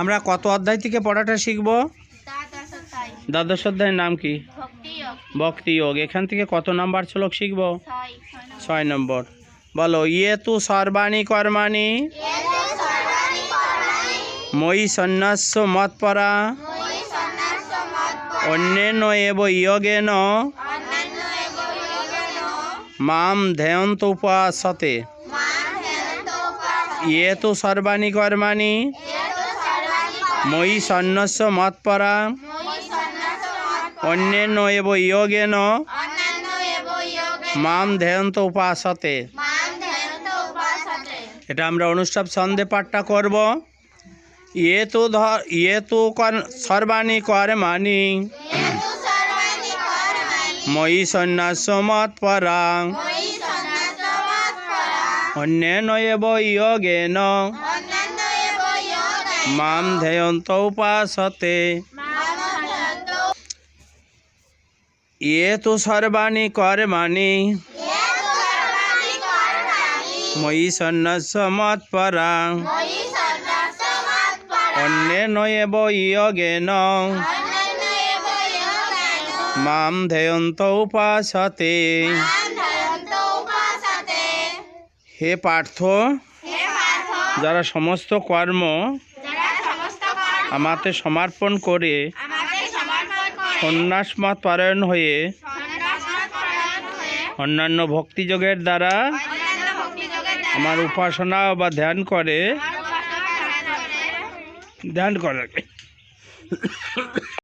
আমরা কত অধ্যায় থেকে পড়াটা শিখব? দ্বাদশ অধ্যায়ের নাম কি? ভক্তি যোগ এখান থেকে কত নম্বর শ্লোক শিখব? ছয় নম্বর। বলো ইয়ে তু সর্বাণী কর্মাণি? মই সন্ন্যাস্য মৎপরা অন্যেন এব ইয়োগেন? মাম ধ্যায়ন্ত উপাসতে? ইয়ে তু সর্বাণী কর্মাণি? মই সন্ন্যাস্য মৎপরা অন্যেন এব ইয়োগেন। মাম ধ্যায়ন্ত উপাসতে। এটা আমরা অনুষ্ঠাব ছন্দে পাঠটা করব। ইয়ে তো ধর ইয়ে তো কর- সর্বাণী কর্মাণি মই সন্ন্যাস মৎপরা অন্যেন এব ইয়োগেন। মাম ধ্যায়ন্ত উপাসতে। ইয়ে তো সর্বাণী কর্মাণি। মই সন্ন্যাস মৎপরা অন্যেন এব ইয়োগেন। মাম ধ্যায়ন্ত উপাসতে। হে পার্থ, যারা সমস্ত কর্ম আমাতে সমর্পণ করে সন্ন্যাস সন্ন্যাসমত পারায়ণ হয়ে অন্যান্য ভক্তিযোগের দ্বারা আমার উপাসনা বা ধ্যান করে ধ্যান করে